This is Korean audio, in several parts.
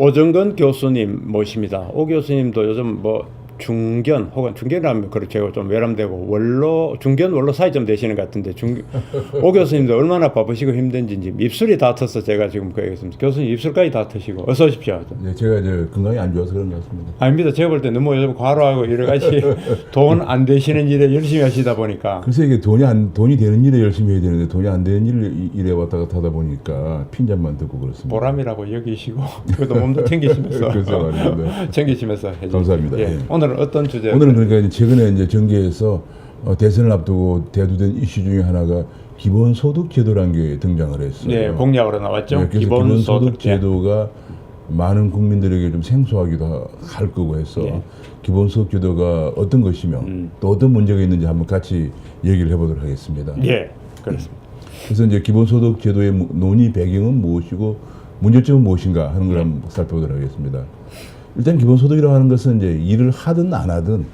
오정근 교수님 모십니다. 오 교수님도 요즘 뭐 중견 혹은 중견이라면 그렇죠 좀 외람되고 원로 중견 원로 사이점 되시는 것 같은데 중, 오 교수님도 얼마나 바쁘시고 힘든지 입술이 다 터서 제가 지금 그 얘기했습니다. 교수님 입술까지 다 터시고 어서 오십시오. 네, 제가 이제 건강이 안 좋아서 그런 것 같습니다. 아닙니다. 제가 볼 때 너무 요즘 과로하고 여러 가지 돈 안 되시는 일에 열심히 하시다 보니까 글쎄 이게 돈이 안 돈이 되는 일에 열심히 해야 되는데 돈이 안 되는 이- 일에 왔다 갔다 하다 보니까 핀잔만 듣고 그렇습니다. 보람이라고 여기시고 그것도 몸도 챙기시면서 말입니다. 챙기시면서 해주세요. 감사합니다. 예. 예. 오늘 은 어떤 주제? 오늘은 그러니까 최근에 이제 정계에서 어, 대선을 앞두고 대두된 이슈 중에 하나가 기본소득 제도라는 게 등장을 했어요. 네, 공약으로 나왔죠. 네, 그래서 기본소득 기본소득 제 제도가 많은 국민들에게 좀 생소하기도 할 거고 해서 예. 기본소득 제도가 어떤 것이며 음. 또 어떤 문제가 있는지 한번 같이 얘기를 해보도록 하겠습니다. 예, 그렇습니다. 그래서 이제 기본소득 제도의 무- 논의 배경은 무엇이고 문제점은 무엇인가 하는 걸 한번 살펴보도록 하겠습니다. 일단 기본소득이라고 하는 것은 이제 일을 하든 안 하든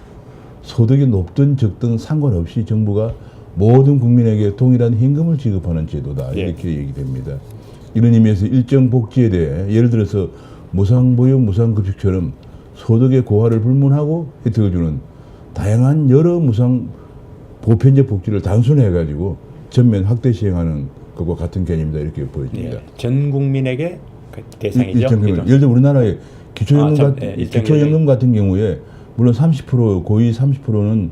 소득이 높든 적든 상관없이 정부가 모든 국민에게 동일한 현금을 지급하는 제도다 예. 이렇게 얘기됩니다. 이런 의미에서 일정 복지에 대해 예를 들어서 무상보육, 무상급식처럼 소득의 고하를 불문하고 혜택을 주는 다양한 여러 무상 보편적 복지를 단순해 가지고 전면 확대 시행하는 것과 같은 개념이다 이렇게 보여집니다. 예, 전 국민에게 그 대상이죠. 예를 들어 우리나라의 기초연금 아, 참, 같, 예, 일정 기초연금 같은 경우에 물론 30% 고의 30%는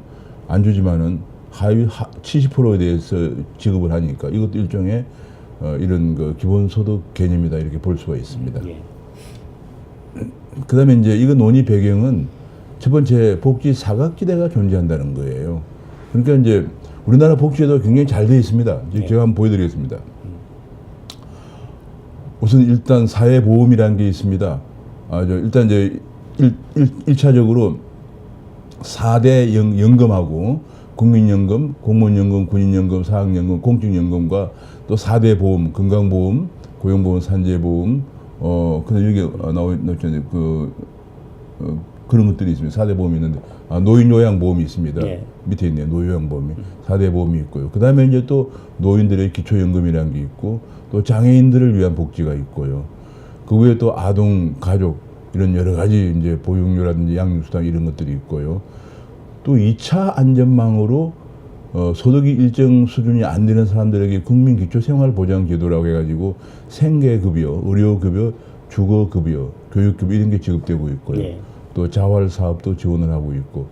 안 주지만은 하위 70%에 대해서 지급을 하니까 이것도 일종의 어, 이런 그 기본소득 개념이다 이렇게 볼 수가 있습니다. 예. 그다음에 이제 이거 논의 배경은 첫 번째 복지 사각지대가 존재한다는 거예요. 그러니까 이제 우리나라 복지제도 굉장히 잘 되어 있습니다. 네. 제가 한번 보여드리겠습니다. 우선 일단 사회보험이라는 게 있습니다. 아, 저 일단 이제 일, 일, 일차적으로 4대 연, 연금하고 국민연금, 공무원연금, 군인연금, 사학연금, 공직연금과 또 4대 보험, 건강보험, 고용보험, 산재보험, 어, 근데 여기 어, 나오, 나오잖아요. 그, 어, 그런 것들이 있습니다. 4대 보험이 있는데, 아, 노인요양보험이 있습니다. 예. 밑에 있네요. 노요양보험이. 4대 보험이 있고요. 그 다음에 이제 또 노인들의 기초연금이라는 게 있고, 또 장애인들을 위한 복지가 있고요. 그 외에 또 아동, 가족, 이런 여러 가지 이제 보육료라든지 양육수당 이런 것들이 있고요. 또 2차 안전망으로 어, 소득이 일정 수준이 안 되는 사람들에게 국민 기초생활보장 제도라고 해가지고 생계급여, 의료급여, 주거급여, 교육급여 이런 게 지급되고 있고요. 예. 또 자활 사업도 지원을 하고 있고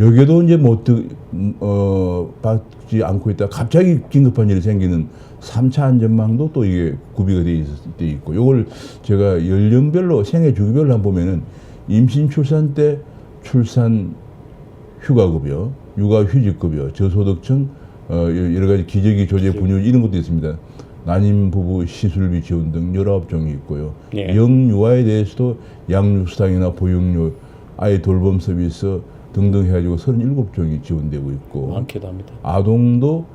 여기에도 이제 못 드, 음, 어, 받지 않고 있다. 갑자기 긴급한 일이 생기는 3차 안전망도 또 이게 구비가 돼, 있, 돼 있고 요걸 제가 연령별로 생애 주기별로 한번 보면은 임신 출산 때 출산 휴가급여, 육아휴직급여, 저소득층 어, 여러 가지 기저귀 조제 분유 이런 것도 있습니다. 난임 부부 시술비 지원 등 19종이 있고요. 예. 영유아에 대해서도 양육수당이나 보육료, 아이 돌봄 서비스 등등 해가지고 37종이 지원되고 있고 많기도 합니다. 아동도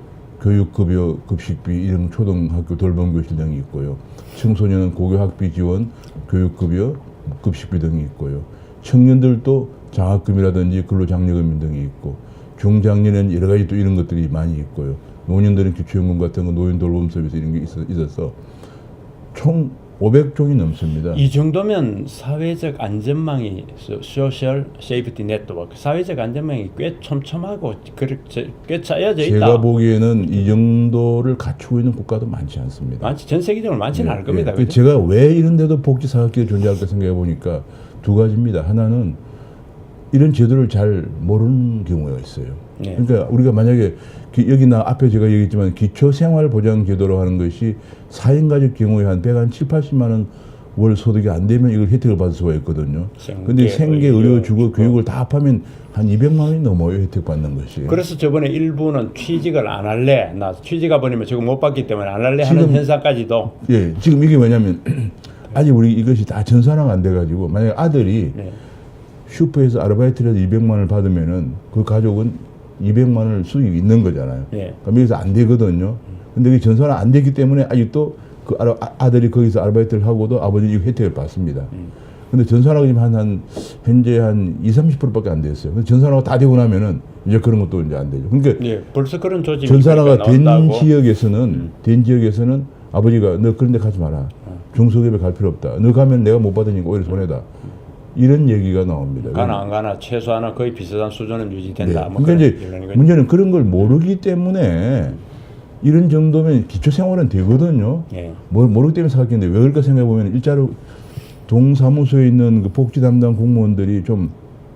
교육급여, 급식비, 이런 초등학교 돌봄교실 등이 있고요. 청소년은 고교학비 지원, 교육급여, 급식비 등이 있고요. 청년들도 장학금이라든지 근로장려금 등이 있고, 중장년에는 여러 가지 또 이런 것들이 많이 있고요. 노년들은 기초연금 같은 거, 노인 돌봄 서비스 이런 게 있어, 있어서 총 500종이 넘습니다. 이 정도면 사회적 안전망이 소- 소셜 세이프티 네트워크 사회적 안전망이 꽤 촘촘하고 꽤 짜여져 있다. 제가 보기에는 이 정도를 갖추고 있는 국가도 많지 않습니다. 많지 전 세계적으로 많지는 않을 겁니다. 그 그죠? 제가 왜 이런데도 복지 사각지가 존재할까 생각해 보니까 두 가지입니다. 하나는 이런 제도를 잘 모르는 경우가 있어요. 네. 그러니까 우리가 만약에 기- 여기 나 앞에 제가 얘기했지만 기초생활보장제도로 하는 것이 4인 가족 경우에 한 100 한 7, 80만 원 월 소득이 안 되면 이걸 혜택을 받을 수가 있거든요. 근데 생계, 의료, 주거. 교육을 다 합하면 한 200만 원이 넘어요. 혜택 받는 것이. 그래서 저번에 일부는 취직을 안 할래 나 취직가 버리면 저거 못 받기 때문에 안 할래 하는 지금- 현상까지도 예, 지금 이게 뭐냐면 아직 우리 이것이 다 전산화가 안 돼가지고 만약에 아들이 네. 슈퍼에서 아르바이트라도 200만 원을 받으면은 그 가족은 200만 원을 수익이 있는 거잖아요. 예. 그럼 여기서 안 되거든요. 근데 그게 전산화 안 되기 때문에 아직도 그 아- 아들이 거기서 아르바이트를 하고도 아버지 이 혜택을 받습니다. 근데 전산화가 지금 한, 한 현재 한 2, 30%밖에 안 됐어요. 근데 전산화가 다 되고 나면은 이제 그런 것도 이제 안 되죠. 그러니까 예, 벌써 그런 조직이 전산화가 그러니까 된. 지역에서는 된 지역에서는 아버지가 너 그런 데 가지 마라. 중소기업에 갈 필요 없다. 너 가면 내가 못 받으니까 오히려 손해다. 이런 얘기가 나옵니다. 가나 안 가나 최소한은 거의 비슷한 수준은 유지된다. 네. 뭐 근데 그런 이제. 문제는 그런 걸 모르기 때문에 이런 정도면 기초 생활은 되거든요. 예. 뭘 모르기 때문에 사겠는데 왜 그럴까 생각해 보면 일자로 동사무소에 있는 그 복지 담당 공무원들이 좀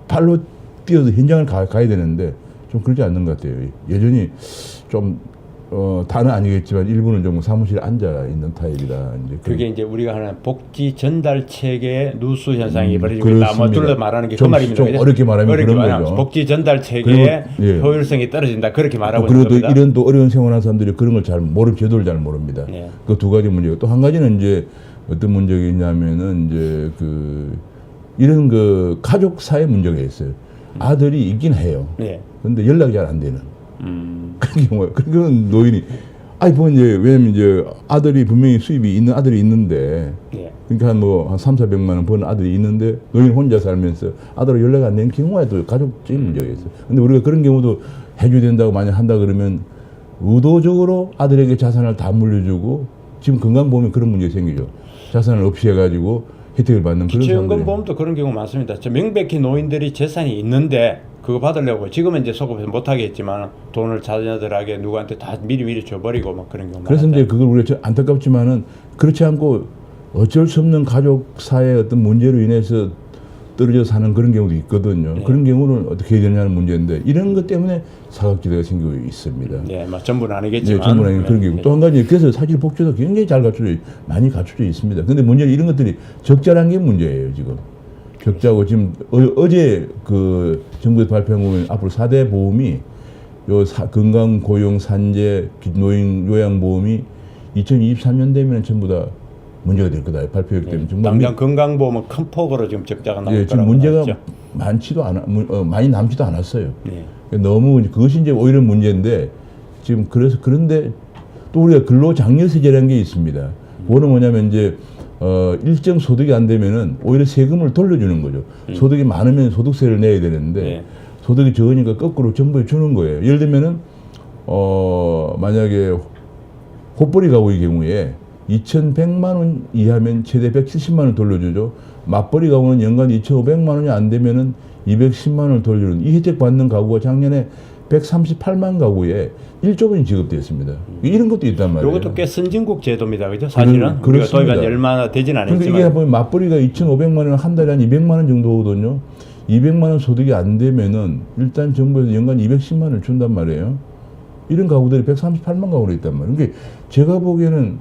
발로 뛰어서 현장을 가, 가야 되는데 좀 그러지 않는 것 같아요. 여전히 좀 어, 다는 아니겠지만 일부는 좀 사무실에 앉아 있는 타입이다. 이제 그- 그게 이제 우리가 하는 복지 전달 체계 누수 현상이 음, 벌어지고 있다. 뭐. 둘러 말하는 게그 좀- 말입니다. 좀? 어렵게 말하면 어렵게 그런 말하면 거죠. 복지 전달 체계의 그리고, 예. 효율성이 떨어진다. 그렇게 말하고 있는 또 겁니다. 이런 또 어려운 생활하는 사람들이 그런 걸 잘 모르 제도를 잘 모릅니다. 예. 그두 가지 문제고 또 한 가지는 이제 어떤 문제가 있냐면은 이제 그 이런 그 가족 사회 문제가 있어요. 아들이 있긴 해요. 예. 근데 연락이 잘 안 되는 음. 그런 경우가 그런 노인이 아니 뭐 이제 왜냐면 이제 아들이 분명히 수입이 있는 아들이 있는데 예. 그러니까 한 뭐한 3, 400만 원 버는 아들이 있는데 노인 혼자 살면서 아들하고 연락 안 되는 경우가 또 가족적인 문제가 있어요. 근데 우리가 그런 경우도 해줘야 된다고 만약 한다 그러면 의도적으로 아들에게 자산을 다 물려주고 지금 건강보험에 그런 문제가 생기죠. 자산을 없이 해가지고 혜택을 받는 그런 사람들이 기초연금 보험도 그런 경우 많습니다. 저 명백히 노인들이 재산이 있는데 그거 받으려고 지금은 이제 소급해서 못 하겠지만 돈을 자녀들에게 누구한테 다 미리 미리 줘버리고 막 그런 경우 그래서 많았죠. 이제 그걸 우리가 저 안타깝지만은 그렇지 않고 어쩔 수 없는 가족 사회의 어떤 문제로 인해서 떨어져 사는 그런 경우도 있거든요. 네. 그런 경우는 어떻게 해야 되냐는 문제인데 이런 것 때문에 사각지대가 생기고 있습니다. 예, 뭐 전부는 네, 아니겠지만 전문화는 그런 예, 게고 예. 또한 가지 그래서 사실 복지도 굉장히 잘 갖춰져 있- 많이 갖춰져 있습니다. 근데 문제는 이런 것들이 적절한 게 문제예요 지금. 적자고 지금 어, 제그 정부에서 발표한 거 보면 앞으로 4대 보험이 요 사- 건강 고용 산재 기- 노인 요양 보험이 2023년 되면 전부 다 문제가 될 거다 발표했기 때문에 정말 당장 건강보험은 큰 폭으로 지금 적자가 나올 예, 지금 거라고 문제가 나왔죠. 많지도 않아 문- 어, 많이 남지도 않았어요. 예. 너무 이제 그것이 이제 오히려 문제인데 지금 그래서 그런데 또 우리가 근로 장려 세제라는 게 있습니다. 그거는 뭐냐면 이제 어 일정 소득이 안 되면은 오히려 세금을 돌려주는 거죠. 소득이 많으면 소득세를 내야 되는데 예. 소득이 적으니까 거꾸로 정부에 주는 거예요. 예를 들면은 어 만약에 호벌이 가구의 경우에 2,100만 원 이하면 최대 170만 원 돌려주죠. 맞벌이 가구는 연간 2,500만 원이 안 되면은 210만 원을 돌려주는 이 혜택 받는 가구가 작년에 138만 가구에 1조 원이 지급됐습니다. 이런 것도 있단 말이에요. 이것도 꽤 선진국 제도입니다. 그죠? 사실은 우리가 그렇습니다. 도입한 지 얼마나 되진 않았지만 이게 보면 맞벌이가 2,500만 원 한 달에 한 200만 원 정도 오거든요. 200만 원 소득이 안 되면은 일단 정부에서 연간 210만 원을 준단 말이에요. 이런 가구들이 138만 가구로 있단 말이에요. 그러니까 제가 보기에는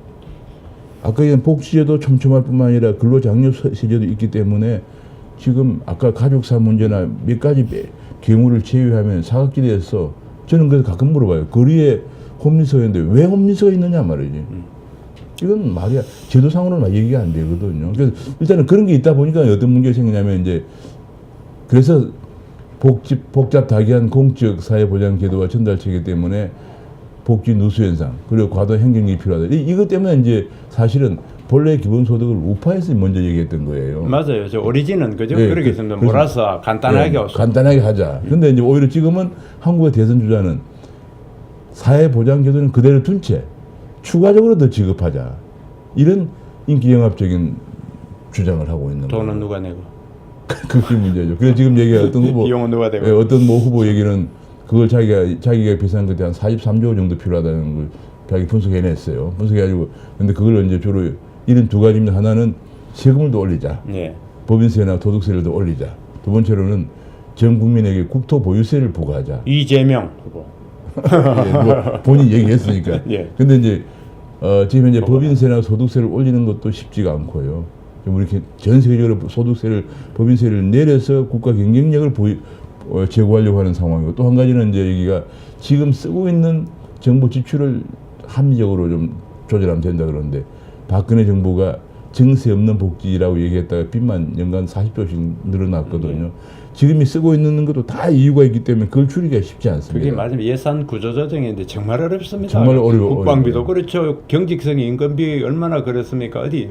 아까 얘기한 복지제도 촘촘할 뿐만 아니라 근로장려 세제도 있기 때문에 지금 아까 가족사 문제나 몇 가지 빼- 경우를 제외하면 사각지대에서 저는 그래서 가끔 물어봐요. 거리에 홈리스가 있는데 왜 홈리스가 있느냐 말이지. 이건 말이야 제도상으로는 막 얘기가 안 되거든요. 그래서 일단은 그런 게 있다 보니까 어떤 문제가 생기냐면 이제 그래서 복지 복잡 다기한 공적 사회 보장 제도와 전달 체계 때문에 복지 누수 현상 그리고 과도 행정이 필요하다. 이- 이것 때문에 이제 사실은 본래 기본 소득을 우파해서 먼저 얘기했던 거예요. 맞아요. 저 오리진은 그죠? 예, 그렇게 그- 했습니다. 그래서- 몰아서 간단하게 예, 없어. 간단하게 하자. 근데 이제 오히려 지금은 한국의 대선 주자는 사회 보장 제도는 그대로 둔 채 추가적으로 더 지급하자. 이런 인기 영합적인 주장을 하고 있는 돈은 거예요. 누가 내고 그게 문제죠. 그래서 지금 얘기가 어떤 후보 비용은 누가 되고 예, 어떤 뭐 후보 얘기는 그걸 자기가 자기가 비싼 것에 한 43조 정도 필요하다는 걸 자기 분석해냈어요. 분석해가지고 근데 그걸 이제 주로 이런 두 가지입니다. 하나는 세금을 더 올리자. 예. 법인세나 도덕세를 더 올리자. 두 번째로는 전 국민에게 국토 보유세를 부과하자. 이재명 후보. 예, 뭐 본인 얘기했으니까. 예. 근데 이제 어, 지금 이제 법인세나 소득세를 올리는 것도 쉽지가 않고요. 좀 이렇게 전 세계적으로 소득세를 법인세를 내려서 국가 경쟁력을 보이, 어, 제고하려고 하는 상황이고 또 한 가지는 이제 여기가 지금 쓰고 있는 정부 지출을 합리적으로 좀 조절하면 된다 그러는데 박근혜 정부가 증세 없는 복지라고 얘기했다가 빚만 연간 40조씩 늘어났거든요. 지금이 쓰고 있는 것도 다 이유가 있기 때문에 그걸 줄이기가 쉽지 않습니다. 그게 맞으면 예산 구조 조정인데 정말 어렵습니다. 정말 어려워- 국방비도. 그렇죠. 경직성이 인건비 얼마나 그렇습니까? 어디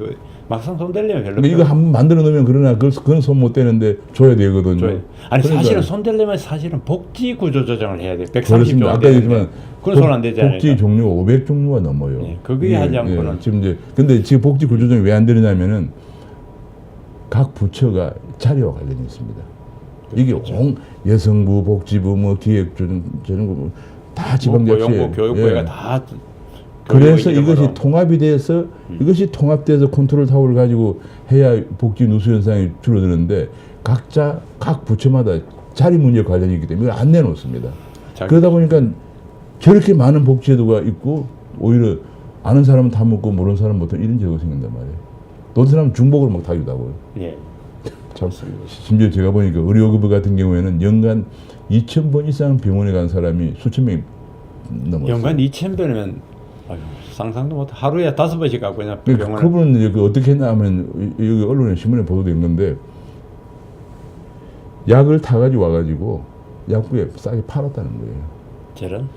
막상 손 대려면 별로. 근데 이거 한번 만들어 놓으면 그러나 그걸 그건 손 못 대는데 줘야 되거든요. 줘야- 아니 그러니까 사실은 손 대려면 사실은 복지 구조 조정을 해야 돼. 130조 그렇습니다. 아까 얘기했지만 그건 손안 되잖아요. 복지 종류가 500 종류가 넘어요. 예, 그게 하지 않고는. 지금 이제 근데 지금 복지 구조 조정이 왜 안 되느냐면은 각 부처가 자리와 관련이 있습니다. 이게 그렇죠. 온 여성부, 복지부, 뭐 기획조정, 저런 거다 지방자치. 고용부, 교육부가 예. 다. 그래서 이것이 이름으로. 통합이 돼서 이것이 통합돼서 컨트롤 타워를 가지고 해야 복지 누수 현상이 줄어드는데 각자 각 부처마다 자리 문제 관련이 있기 때문에 안 내놓습니다. 그러다 보니까 저렇게 많은 복지제도가 있고 오히려 아는 사람은 다 먹고 모르는 사람은 못 이런 제도가 생긴단 말이에요. 또 어떤 사람은 중복을 막다 주다고요. 예. 참, 심지어 제가 보니까 의료급여 같은 경우에는 연간 2천 번 이상 병원에 간 사람이 수천 명이 넘었어요. 연간 2천 배면 아유, 상상도 못. 하루에 다섯 번씩 가고 그냥 그, 병원에. 그분은 이제 그 어떻게 했나 하면 이- 여기 언론에 신문에 보도된 건데 약을 타가지고 와가지고 약국에 싸게 팔았다는 거예요. 저런.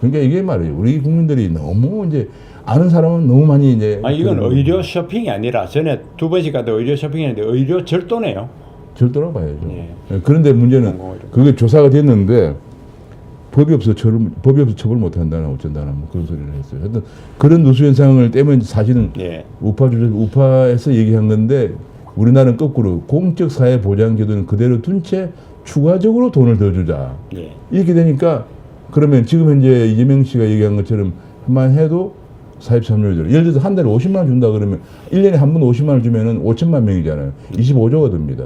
그러니까 이게 말이에요. 우리 국민들이 너무 이제 아는 사람은 너무 많이 이제 아 이건 의료 쇼핑이 아니라 전에 두 번씩 가다 의료 쇼핑했는데 의료 절도네요. 절도라고 봐야죠. 예. 예, 그런데 문제는 공공의료. 그게 조사가 됐는데 법이 없어 처벌 법이 없어 처벌 못 한다나 어쩐다나 뭐 그런 소리를 했어요. 하여튼 그런 누수 현상을 때문에 사실은 예. 우파 주제 우파에서 얘기한 건데 우리나라는 거꾸로 공적 사회 보장 제도는 그대로 둔 채 추가적으로 돈을 더 주자 예. 이렇게 되니까 그러면 지금 현재 이재명 씨가 얘기한 것처럼 한만 해도 사입 참여율 예를 들어서 한 달에 50만 원 준다 그러면 1년에 한 번 50만 원 주면은 5천만 명이잖아요 25조가 됩니다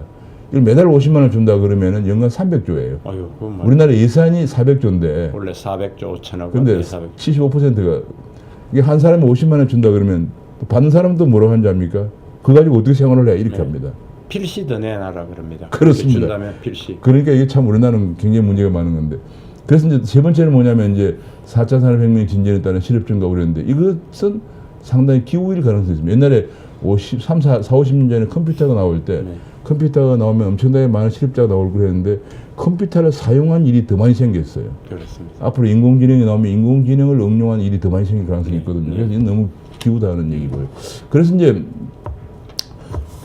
이걸 매달 50만 원 준다 그러면은 연간 300조예요 아유, 우리나라 예산이 400조인데 원래 400조 5천억. 근데 400. 75%가 이게 한 사람이 50만 원 준다 그러면 또 받는 사람도 뭐라고 하는지 압니까? 그거 가지고 어떻게 생활을 해 이렇게 네. 합니다. 필시 더 내놔라 그럽니다. 그렇습니다. 준다면 필시. 그러니까 이게 참 우리나라는 굉장히 문제가 많은 건데 그래서 이제 세 번째는 뭐냐면 이제 4차 산업혁명 진전에 따른 실업 증가 우려인데 이것은 상당히 기우일 가능성이 있습니다. 옛날에 50, 3, 4, 4 50년 전에 컴퓨터가 나올 때 네. 컴퓨터가 나오면 엄청나게 많은 실업자가 나올 그랬는데 컴퓨터를 사용한 일이 더 많이 생겼어요. 그렇습니다. 앞으로 인공지능이 나오면 인공지능을 응용한 일이 더 많이 생길 가능성이 네, 있거든요. 네. 그래서 이건 너무 기우다는 얘기고요. 그래서 이제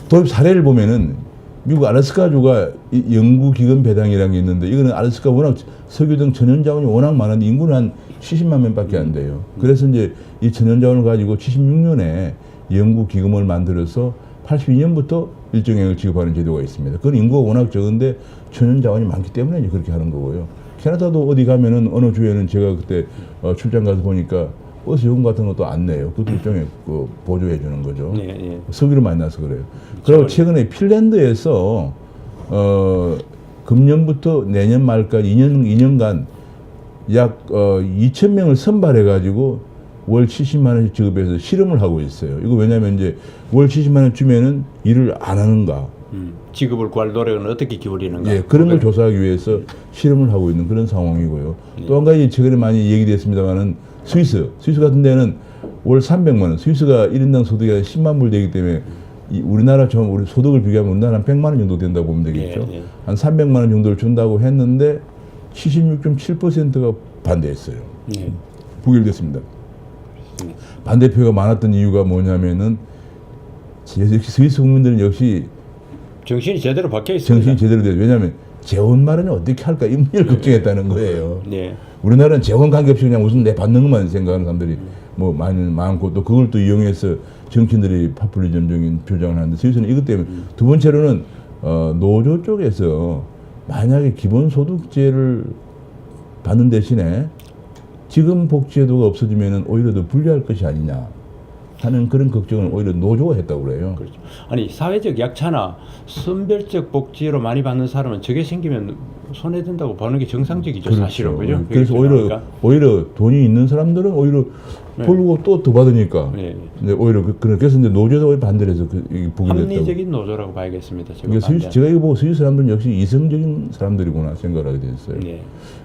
도입 사례를 보면은 미국 알래스카주가 이 연구기금 배당이라는 게 있는데 이거는 알래스카 워낙 석유 등 천연자원이 워낙 많은데 인구는 한 70만 명밖에 안 돼요. 그래서 이제 이 천연자원을 가지고 76년에 연구기금을 만들어서 82년부터 일정액을 지급하는 제도가 있습니다. 그건 인구가 워낙 적은데 천연자원이 많기 때문에 그렇게 하는 거고요. 캐나다도 어디 가면은 어느 주에는 제가 그때 어, 출장 가서 보니까 버스 요금 같은 것도 안 내요. 그것도 일종의 그 보조해 주는 거죠. 예, 예. 석유를 많이 나서 그래요. 그리고 최근에 핀란드에서 어 금년부터 내년 말까지 2년 2년간 약 어, 2천 명을 선발해 가지고 월 70만 원씩 지급해서 실험을 하고 있어요. 이거 왜냐면 이제 월 70만 원 주면은 일을 안 하는가? 음, 지급을 구할 노력은 어떻게 기울이는가? 예, 그런 걸 조사하기 위해서 실험을 하고 있는 그런 상황이고요. 네. 또한 가지 최근에 많이 얘기됐습니다만은 스위스, 스위스 같은 데는 월 300만 원, 스위스가 1인당 소득이 한 10만 불 되기 때문에 이 우리나라 좀 우리 소득을 비교하면 우리나라 한 100만 원 정도 된다고 보면 되겠죠. 예, 예. 한 300만 원 정도를 준다고 했는데 76.7%가 반대했어요. 예. 부결됐습니다. 반대표가 많았던 이유가 뭐냐면은 역시 스위스 국민들은 역시 정신이 제대로 박혀 있습니다. 정신이 제대로 돼요. 왜냐하면 재원 마련을 어떻게 할까 이 문제를 걱정했다는 거예요. 예. 우리나라는 재원 관계없이 그냥 무슨 내 받는 것만 생각하는 사람들이 뭐 많이 많고 또 그걸 또 이용해서 정치인들이 파퓰리즘적인 표정을 하는데 스위스는 이것 때문에 두 번째로는 어, 노조 쪽에서 만약에 기본소득제를 받는 대신에 지금 복지제도가 없어지면 오히려 더 불리할 것이 아니냐 하는 그런 걱정을 오히려 노조가 했다고 그래요. 그렇죠. 아니 사회적 약차나 선별적 복지로 많이 받는 사람은 저게 생기면 손해 든다고 보는 게 정상적이죠. 사실은 그죠? 그렇죠. 그래서 그게 오히려 중요하니까. 오히려 돈이 있는 사람들은 오히려 네. 벌고 또 더 받으니까. 예, 예. 근데 오히려 그, 그래- 그래서 이제 오히려 반대를 해서 그, 보게 됐다고. 합리적인 노조라고 봐야겠습니다. 제가 그러니까 스위스. 제가 이거 보고 스위스 사람들은 역시 이성적인 사람들이구나 생각을 하게 됐어요. 예.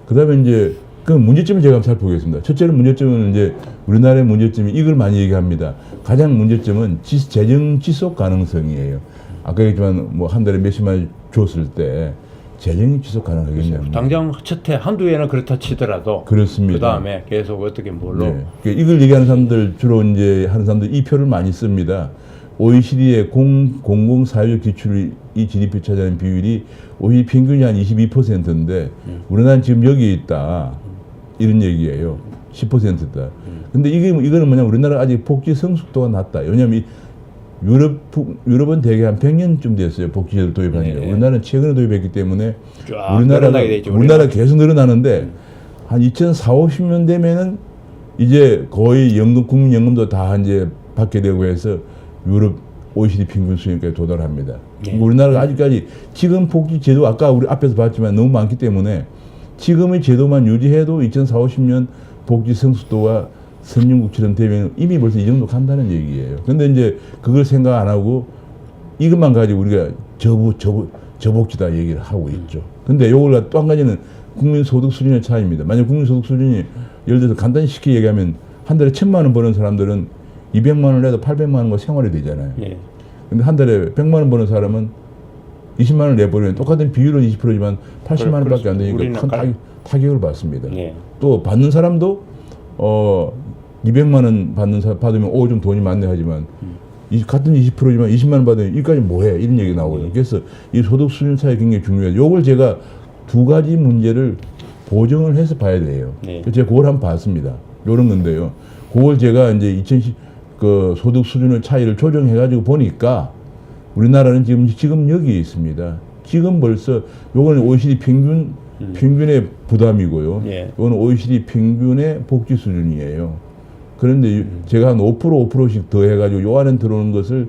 그다음에 이제 그 문제점을 제가 한번 살펴보겠습니다. 첫째는 문제점은 이제 우리나라의 문제점이 이걸 많이 얘기합니다. 가장 문제점은 지- 재정 지속 가능성이에요. 아까 얘기했지만 뭐 한 달에 몇십만 원 줬을 때 재정이 지속 가능하겠냐면 당장 첫해 한두 해는 그렇다 치더라도 그렇습니다. 그 다음에 계속 어떻게 뭘로 네. 그 이걸 얘기하는 사람들 주로 이제 하는 사람들 이 표를 많이 씁니다. OECD의 공, 공공 사회적 지출이 이 GDP 차지하는 비율이 OECD 평균이 한 22%인데 우리나라는 지금 여기에 있다. 이런 얘기예요. 10%다. 근데 이게 이거는 뭐냐 우리나라 아직 복지 성숙도가 낮다. 왜냐면 이 유럽 부- 유럽은 대개 한 100년쯤 됐어요. 복지제도 도입한 게. 네. 우리나라는 최근에 도입했기 때문에 쫙 우리나라가 되죠, 우리나라. 계속 늘어나는데 한 2040, 50년 되면은 이제 거의 연금 국민연금도 다 이제 받게 되고 해서 유럽 OECD 평균 수준까지 도달합니다. 네. 우리나라가 아직까지 지금 복지 제도 아까 우리 앞에서 봤지만 너무 많기 때문에 지금의 제도만 유지해도 2040, 50년 복지 성숙도가 선진국처럼 되면 이미 벌써 이 정도 간다는 얘기예요. 근데 이제 그걸 생각 안 하고 이것만 가지고 우리가 저부 저부 저복지다 얘기를 하고 있죠. 근데 요걸 또 한 가지는 국민 소득 수준의 차이입니다. 만약 국민 소득 수준이 예를 들어서 간단히 쉽게 얘기하면 한 달에 천만 원 버는 사람들은 200만 원 내도 800만 원과 생활이 되잖아요. 예. 근데 한 달에 100만 원 버는 사람은 20만 원 내버리면 똑같은 비율은 20%지만 80만 원밖에 안 되니까 큰 가- 타격, 타격 을 받습니다. 예. 또 받는 사람도 어 200만 원 받는 사 받으면 오 좀 돈이 많네 하지만 이 같은 20%지만 20만 원 받으면 이까지 뭐해 이런 얘기 나오거든요. 그래서 이 소득 수준 차이 굉장히 중요해요. 요걸 제가 두 가지 문제를 보정을 해서 봐야 돼요. 네. 제가 그걸 한번 봤습니다. 요런 건데요. 그걸 제가 이제 2010, 그 소득 수준의 차이를 조정해 가지고 보니까 우리나라는 지금 지금 여기에 있습니다. 지금 벌써 요거는 OECD 평균 평균의 부담이고요. 예. 이거는 OECD 평균의 복지 수준이에요. 그런데 유- 제가 한 5% 5%씩 더 해가지고 요 안에 들어오는 것을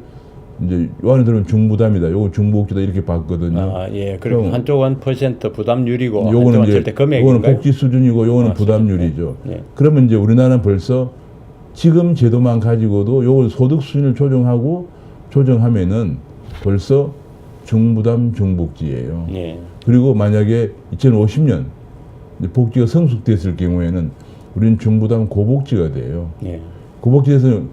이제 요 안에 들어오는 중부담이다. 요거 중복지다 이렇게 봤거든요. 아, 예. 그리고 그럼- 한쪽은 퍼센트 부담률이고 요거는 이제 요거는? 복지 수준이고 요거는 아, 부담률이죠. 예. 그러면 이제 우리나라는 벌써 지금 제도만 가지고도 요걸 소득 수준을 조정하고 조정하면은 벌써 중부담 중복지예요. 예. 그리고 만약에 2050년 복지가 성숙됐을 경우에는 우리는 중부담 고복지가 돼요. 예. 고복지에서는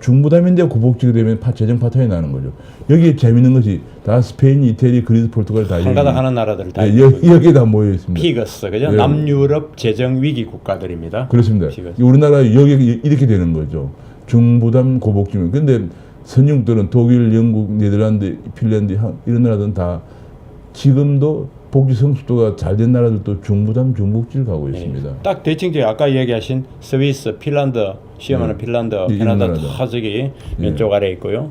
중부담인데 고복지가 되면 파, 재정 파탄이 나는 거죠. 여기에 재밌는 것이 다 스페인, 이태리, 그리스, 포르투갈 다한 여기- 가닥 하는 나라들 다 예, 있는 여, 거죠. 여기에 다 모여 있습니다. 피거스 그죠? 예. 남유럽 재정 위기 국가들입니다. 그렇습니다. 피거스. 우리나라 여기 이렇게 되는 거죠. 중부담 고복지면. 근데 선진국들은 독일, 영국, 네덜란드, 핀란드 한- 이런 나라들은 다 지금도 복지 성숙도가 잘 된 나라들도 중부담 중복지를 가고 예. 있습니다. 딱 대칭 제 아까 얘기하신 스위스, 핀란드, 시험하는 예. 핀란드, 이- 캐나다. 다 저기 왼쪽 아래 있고요.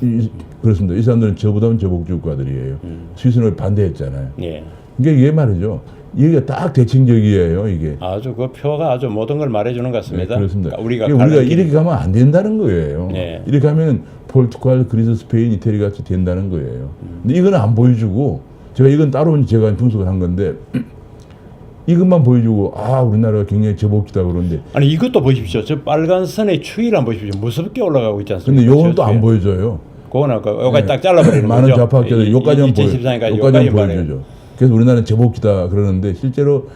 이, 그렇습니다. 이 사람들은 저부담 저복지 국가들이에요. 음. 스위스는 반대했잖아요. 예. 이게 이게 말이죠. 이게 딱 대칭적이에요. 이게. 아주 그 표가 아주 모든 걸 말해주는 것 같습니다. 네, 그렇습니다. 그러니까 우리가 그러니까 우리가 길이- 이렇게 가면 안 된다는 거예요. 네. 이렇게 하면 포르투갈, 그리스, 스페인, 이태리 같이 된다는 거예요. 음. 근데 이거는 안 보여주고 제가 이건 따로 제가 분석을 한 건데 이것만 보여주고 아 우리나라가 굉장히 저복지다 그러는데 아니 이것도 보십시오. 저 빨간 선의 추이를 한번 보십시오. 무섭게 올라가고 있지 않습니까? 근데 요건 저또안 추이. 보여줘요. 그거는 그 여기까지 네. 딱 잘라버리는 많은 거죠. 좌파학자들 요까지만 보여 2014년까지 요까지만. 보여주죠. 그래서 우리나라는 저복지다 그러는데 실제로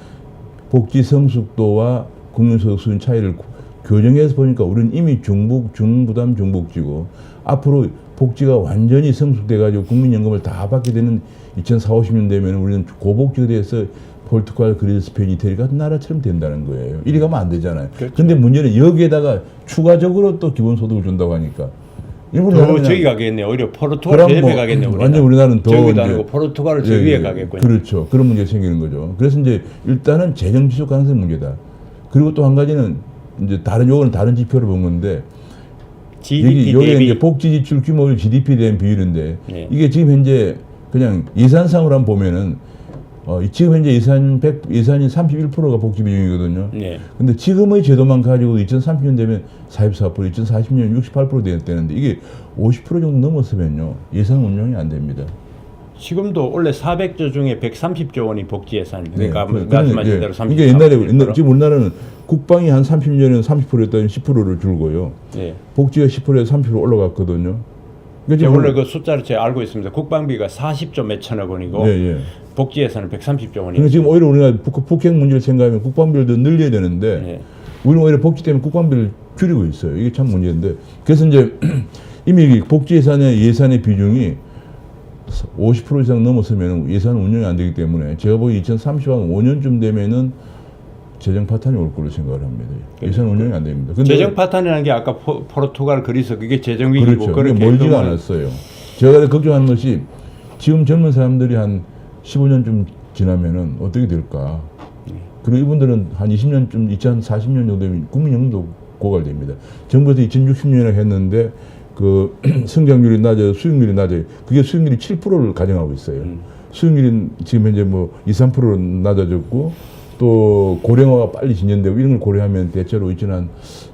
복지 성숙도와 국민 소득 수준 차이를 고- 교정해서 보니까 우리는 이미 중복 중부담 중복지고 앞으로 복지가 완전히 성숙돼 가지고 국민연금을 다 받게 되는 2040, 50년 되면 우리는 고복지가 돼서 포르투갈, 그리스, 스페인, 이태리 같은 나라처럼 된다는 거예요. 이리 가면 안 되잖아요. 그렇죠. 근데 문제는 여기에다가 추가적으로 또 기본소득을 준다고 하니까 일본 더 저기 가겠네요. 오히려 포르투갈 제 옆에 뭐 가겠네요. 우리는. 완전 우리나라는 더 저기도 아니고 포르투갈을 저 예, 위에 예, 가겠군요. 그렇죠. 그런 문제가 생기는 거죠. 그래서 이제 일단은 재정 지속 가능성 문제다. 그리고 또 한 가지는 이제 다른 요거는 다른 지표를 본 건데 GDP 여기 여기 대비 이제 복지 지출 규모율 GDP 대한 비율인데 예. 이게 지금 현재 그냥 예산상으로 한번 보면은 어, 이 지금 현재 예산 100, 예산이 31%가 복지 비중이거든요. 예. 근데 지금의 제도만 가지고 2030년 되면 44%, 2040년 68% 되- 되는데 이게 50% 정도 넘었으면요 예산 운영이 안 됩니다. 지금도 원래 400조 중에 130조 원이 복지 예산입니다. 그러니까 그- 말씀하신 예. 대로 30. 그러니까 옛날에 옛날- 지금 우리나라는 국방이 한 30년에는 30%였다면 10%를 줄고요. 예. 복지가 10%에서 30% 올라갔거든요. 그러니까 예, 지금 원래 그 숫자를 제가 알고 있습니다. 국방비가 40조 몇천억 원이고 예, 예. 복지 예산은 130조 원이에요. 그러니까 지금 오히려 우리가 북, 북핵 문제를 생각하면 국방비를 더 늘려야 되는데 예. 우리는 오히려 복지 때문에 국방비를 줄이고 있어요. 이게 참 문제인데 그래서 이제 이미 이 복지 예산의 예산의 비중이 50% 이상 넘었으면 예산 운영이 안 되기 때문에 제가 보기 2030한 5년쯤 되면은 재정 파탄이 올 거로 생각을 합니다. 예산 운영이 안 됩니다. 근데 재정 파탄이라는 게 아까 포, 포르투갈 그리스 그게 재정 위기고 그렇죠. 그렇게 그게 멀지가 않았어요. 제가 걱정하는 것이 지금 젊은 사람들이 한 15년쯤 지나면은 어떻게 될까? 그리고 이분들은 한 20년쯤, 2040년 정도 되면 국민연금도 고갈됩니다. 정부에서 2060년에 했는데 그 성장률이 낮아요, 수익률이 낮아요. 그게 수익률이 7%를 가정하고 있어요. 음. 수익률이 지금 현재 뭐 2, 3% 낮아졌고 또 고령화가 빨리 진전되고 이런 걸 고려하면 대체로 이제는 한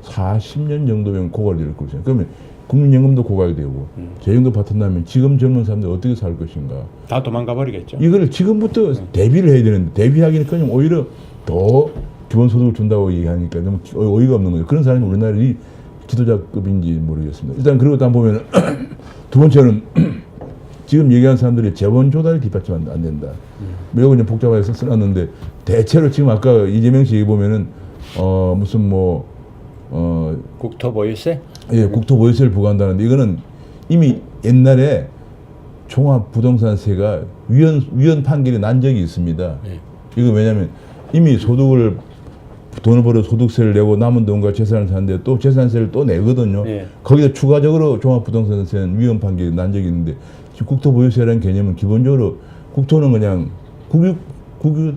40년 정도면 고갈될 것이죠. 그러면 국민연금도 고갈되고 음. 재정도 파탄나면 지금 젊은 사람들 어떻게 살 것인가? 다 도망가 버리겠죠. 이거를 지금부터 대비를 해야 되는데 대비하기는커녕 오히려 더 기본소득을 준다고 얘기하니까 너무 기- 어이가 없는 거죠. 그런 사람이 우리나라의 지도자급인지 모르겠습니다. 일단 그리고 또 보면 두 번째는 지금 얘기한 사람들이 재원 조달이 뒷받침 안- 안 된다. 매우 그냥 복잡하게 써놨는데 대체로 지금 아까 이재명 씨 얘기 보면은 어 무슨 뭐 어, 국토 보유세 예, 국토보유세를 부과한다는데 이거는 이미 옛날에 종합부동산세가 위헌 위헌 판결이 난 적이 있습니다. 예. 이거 왜냐하면 이미 소득을 돈을 벌어 소득세를 내고 남은 돈과 재산을 사는데 또 재산세를 또 내거든요. 예. 거기다 추가적으로 종합부동산세는 위헌 판결이 난 적이 있는데 지금 국토보유세라는 개념은 기본적으로 국토는 그냥 국유 국유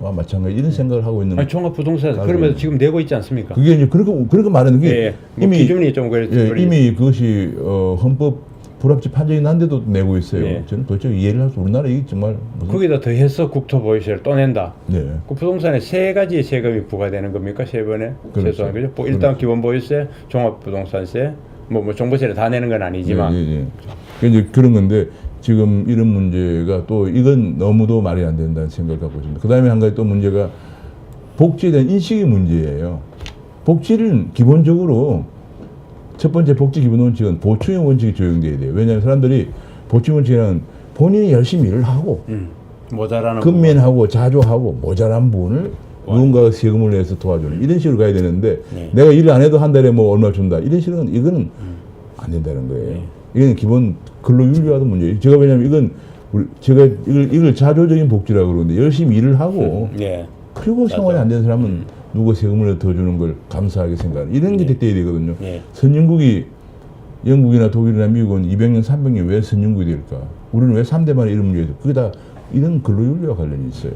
와 마찬가지 이런 생각을 하고 있는 아니 종합 부동산 아, 그러면서 네. 지금 내고 있지 않습니까? 그게 이제 그렇게 그렇게 말하는 게 예, 예. 뭐 이미 기준이 좀 그랬죠. 예. 이미 그것이 어, 헌법 불합치 판정이 난데도 내고 있어요. 예. 저는 도대체 이해를 할 수 우리나라 이게 정말 무슨 거기다 더해서 국토 보유세를 또 낸다. 네. 그 부동산에 세 가지의 세금이 부과되는 겁니까 세 번에? 그렇죠. 최소한 그죠? 뭐 일단 기본 보유세, 종합 부동산세, 뭐, 뭐 종부세를 다 내는 건 아니지만 예, 예, 예. 그 이제 그런 건데 지금 이런 문제가 또 이건 너무도 말이 안 된다는 생각을 갖고 있습니다. 그 다음에 한 가지 또 문제가 복지에 대한 인식의 문제예요. 복지는 기본적으로 첫 번째 복지 기본 원칙은 보충의 원칙이 적용돼야 돼요. 왜냐하면 사람들이 보충 원칙이란 본인이 열심히 일을 하고 음, 모자라는 근면하고 자조하고 모자란 부분을 누군가가 세금을 내서 도와주는 이런 식으로 가야 되는데 네. 내가 일을 안 해도 한 달에 뭐 얼마 준다 이런 식으로 이거는 안 된다는 거예요. 네. 이건 기본 근로윤리와도 문제예요. 제가 왜냐하면 이건 우리 제가 이걸, 이걸 자조적인 복지라고 그러는데 열심히 일을 하고. 예. 그리고 생활이 안 되는 사람은 누가 세금을 더 주는 걸 감사하게 생각하는 이런 게 네. 돼야 되거든요. 예. 선진국이 영국이나 독일이나 미국은 200년, 300년 왜 선진국이 될까? 우리는 왜 3대 만에 이런 문제가 그게 다 이런 근로윤리와 관련이 있어요.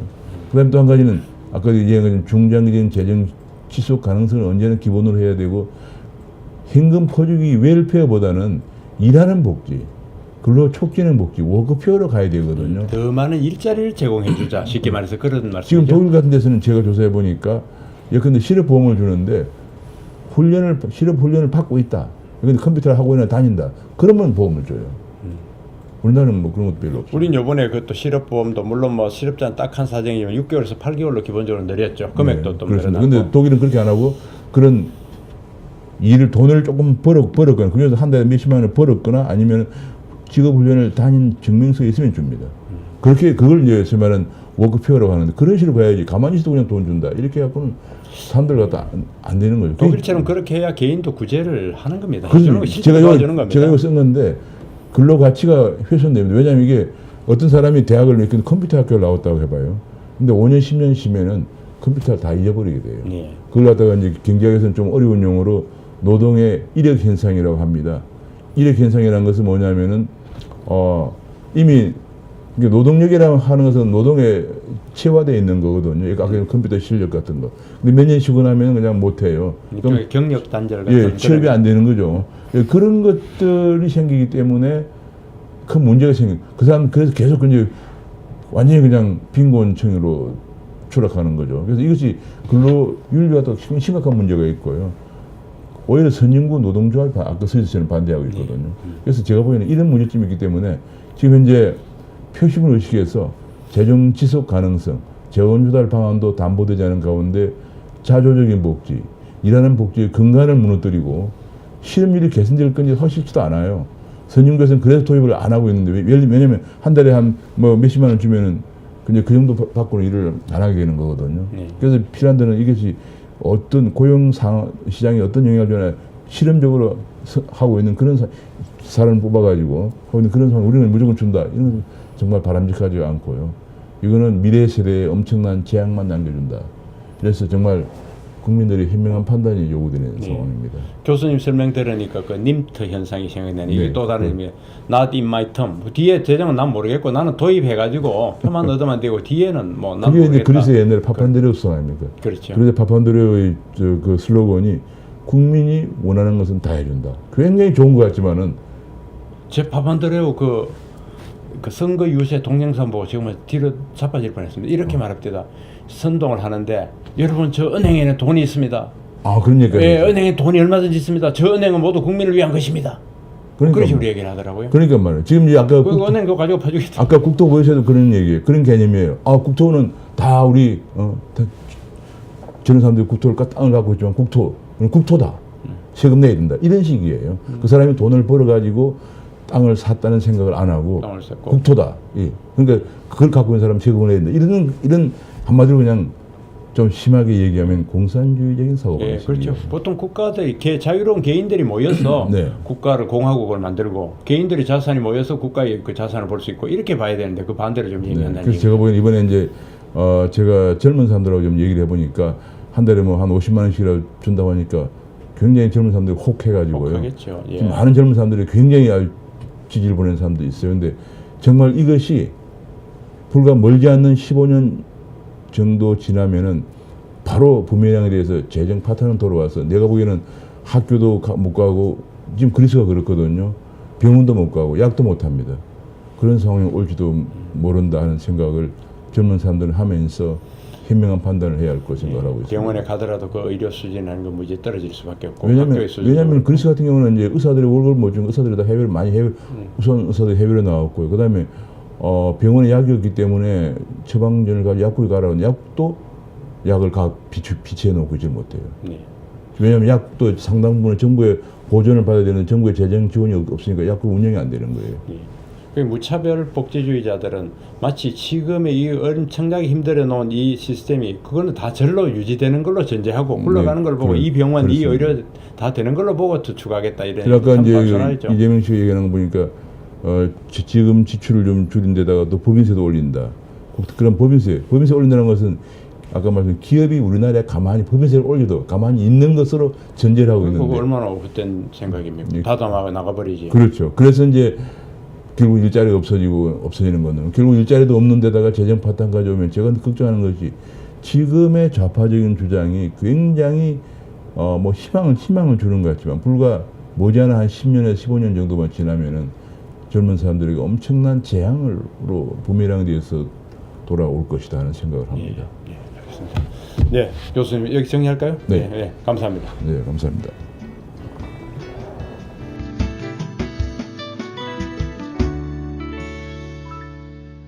그 다음에 또 한 가지는 아까 얘기한 중장기적인 재정 지속 가능성을 언제나 기본으로 해야 되고 현금 퍼주기 웰페어보다는 일하는 복지, 근로 촉진하는 복지, 워크페어로 가야 되거든요. 더 많은 일자리를 제공해 주자. 쉽게 말해서 그런 말씀이죠. 지금 독일 같은 데서는 제가 조사해 보니까 예컨대 실업보험을 주는데 훈련을 실업 훈련을 받고 있다. 근데 컴퓨터를 하고 있나 다닌다. 그러면 보험을 줘요. 우리나라는 뭐 그런 것도 별로 없어요. 우린 요번에 그또 실업보험도 물론 뭐 실업자는 딱 한 사정이지만 6개월에서 8개월로 기본적으로 늘렸죠. 금액도 네, 또 그렇습니다. 늘어났고. 근데 독일은 그렇게 안 하고 그런 일을 돈을 조금 벌었 벌었거나 그래서 한 달에 몇십만 원을 벌었거나 아니면 직업 훈련을 다닌 증명서가 있으면 줍니다. 그렇게 그걸 이제 쓰면은 워크페어라고 하는데 그런 식으로 가야지 가만히 있어도 그냥 돈 준다 이렇게 갖고는 사람들 갖다 안, 안 되는 거죠. 독일처럼 그렇게 해야 개인도 구제를 하는 겁니다. 그래서 실제 제가 이거 겁니다. 제가 이거 썼는데 근로 가치가 훼손됩니다. 왜냐하면 이게 어떤 사람이 대학을 이렇게 컴퓨터 학교를 나왔다고 해봐요. 근데 5년 10년 쉬면은 컴퓨터를 다 잊어버리게 돼요. 예. 그걸 갖다가 이제 경제학에서는 좀 어려운 용어로 노동의 이력 현상이라고 합니다. 이력 현상이라는 것은 뭐냐면은 어 이미 이게 노동력이라고 하는 것은 노동에 체화되어 있는 거거든요. 아까 그 컴퓨터 실력 같은 거. 근데 몇 년 쉬고 나면 그냥 못 해요. 그럼 경력 단절 같은 예, 취업이 안 되는 거죠. 예, 그런 것들이 생기기 때문에 큰 문제가 생겨. 그 사람 그래서 계속 이제 완전히 그냥 빈곤층으로 추락하는 거죠. 그래서 이것이 근로 윤리와 또 심- 심각한 문제가 있고요. 오히려 선진국 노동조합이 바- 아까 서지스는 반대하고 있거든요. 그래서 제가 보기에는 이런 문제점이 있기 때문에 지금 현재 표심을 의식해서 재정 지속 가능성, 재원 조달 방안도 담보되지 않은 가운데 자조적인 복지, 일하는 복지의 근간을 무너뜨리고 실업률이 개선될 건지 허식지도 않아요. 선진국에서는 그래서 도입을 안 하고 있는데 왜- 왜냐면 한 달에 한 뭐 몇십만 원 주면은 그냥 그 정도 바- 받고는 일을 안 하게 되는 거거든요. 네. 그래서 필요한 데는 이것이 어떤 고용 상 시장에 어떤 영향을 주나 실험적으로 서- 하고 있는 그런 사, 사람을 뽑아가지고 하고 있는 그런 상황 우리는 무조건 준다 이런 건 정말 바람직하지 않고요. 이거는 미래 세대에 엄청난 재앙만 남겨준다. 그래서 정말 국민들의 현명한 판단이 요구되는 네. 상황입니다. 교수님 설명 들으니까 그 님트 현상이 생각나네. 이게 네. 또 다른 의미. Not in my term. 뒤에 대장은 난 모르겠고 나는 도입해가지고 표만 얻으면 되고 뒤에는 뭐난 모르겠다. 그리스의 옛날에 파판드레우스 아닙니까? 그렇죠. 그래서 파판드레우의 저그 슬로건이 국민이 원하는 것은 다 해준다. 굉장히 좋은 것 같지만은 제 파판드레오 그, 그 선거 유세 동영상 보고 지금 뒤로 자빠질 뻔했습니다. 이렇게 말합니다. 선동을 하는데 여러분 저 은행에는 돈이 있습니다. 아 그런 얘기가 예, 있어요. 은행에 돈이 얼마든지 있습니다. 저 은행은 모두 국민을 위한 것입니다. 그러니까, 그런 식으로 얘기를 하더라고요. 그러니까 말이에요. 지금 아까 그 국, 은행 그거 가지고 파주겠다. 아까 국토부에서도 그런 얘기예요. 그런 개념이에요. 아 국토는 다 우리 어, 다 저런 사람들이 국토를 까- 땅을 갖고 있지만 국토 국토다. 세금 내야 된다. 이런 식이에요. 그 사람이 돈을 벌어 가지고 땅을 샀다는 생각을 안 하고 땅을 샀고. 국토다. 예. 그러니까 그걸 갖고 있는 사람 세금을 내야 된다. 이런 이런 한마디로 그냥 좀 심하게 얘기하면 공산주의적인 사고가 예. 그렇죠. 보통 국가들이 개, 자유로운 개인들이 모여서 네. 국가를 공화국을 만들고 개인들이 자산이 모여서 국가의 그 자산을 볼 수 있고 이렇게 봐야 되는데 그 반대로 좀 네. 얘기한다는 그래서 얘기. 제가 보기엔 이번에 이제 어 제가 젊은 사람들하고 좀 얘기를 해보니까 한 달에 뭐 한 50만 원씩이라도 준다고 하니까 굉장히 젊은 사람들이 혹해가지고요. 하겠죠. 예. 많은 젊은 사람들이 굉장히 아주 지지를 보내는 사람도 있어요. 근데 정말 이것이 불과 멀지 않는 15년 정도 지나면은 바로 부메랑에 대해서 재정 파탄은 돌아와서 내가 보기에는 학교도 가- 못 가고 지금 그리스가 그렇거든요. 병원도 못 가고 약도 못 합니다. 그런 상황이 올지도 모른다 하는 생각을 젊은 사람들은 하면서 현명한 판단을 해야 할 거 생각을 하고 있습니다. 병원에 가더라도 그 의료 수준하는 건 무지 떨어질 수밖에 없고 왜냐면 그렇고. 그리스 같은 경우는 이제 의사들이 월급을 못 주는 의사들이 다 해외를 많이 해외 음. 우선 의사들이 해외로 나왔고요. 그다음에 어 병원에 약이 없기 때문에 처방전을 가지고 약국에 가라는 약도 약을 가 비치, 비치해 놓고 있지 못해요. 네. 왜냐하면 약도 상당 부분 정부의 보존을 받아야 되는 정부의 재정 지원이 없- 없으니까 약국 운영이 안 되는 거예요. 예. 그 무차별 복지주의자들은 마치 지금의 이 엄청나게 힘들어 놓은 이 시스템이 그거는 다 절로 유지되는 걸로 전제하고 굴러가는 걸 보고 그래, 이 병원, 이 그렇습니다. 의료 다 되는 걸로 보고 투축하겠다 이런 참 이제 단순하죠. 이재명 씨가 얘기하는 거 보니까 어, 지, 지금 지출을 좀 줄인 데다가 또 법인세도 올린다. 그런 법인세, 법인세 올린다는 것은 아까 말씀 기업이 우리나라에 가만히 법인세를 올려도 가만히 있는 것으로 전제를 하고 그거 있는데 얼마나 헛된 생각입니까? 예. 닫아나가 나가버리지. 그렇죠. 그래서 이제 결국 일자리가 없어지고 없어지는 거는 결국 일자리도 없는 데다가 재정 파탄 가져오면 제가 걱정하는 것이 지금의 좌파적인 주장이 굉장히 어 뭐 희망을 희망을 주는 것 같지만 불과 머지않아 한 10년에서 15년 정도만 지나면은 젊은 사람들에게 엄청난 재앙으로 부메랑에 대해서 돌아올 것이다 하는 생각을 예, 합니다. 예, 알겠습니다. 네, 교수님 여기 정리할까요? 네. 네, 감사합니다. 네, 감사합니다.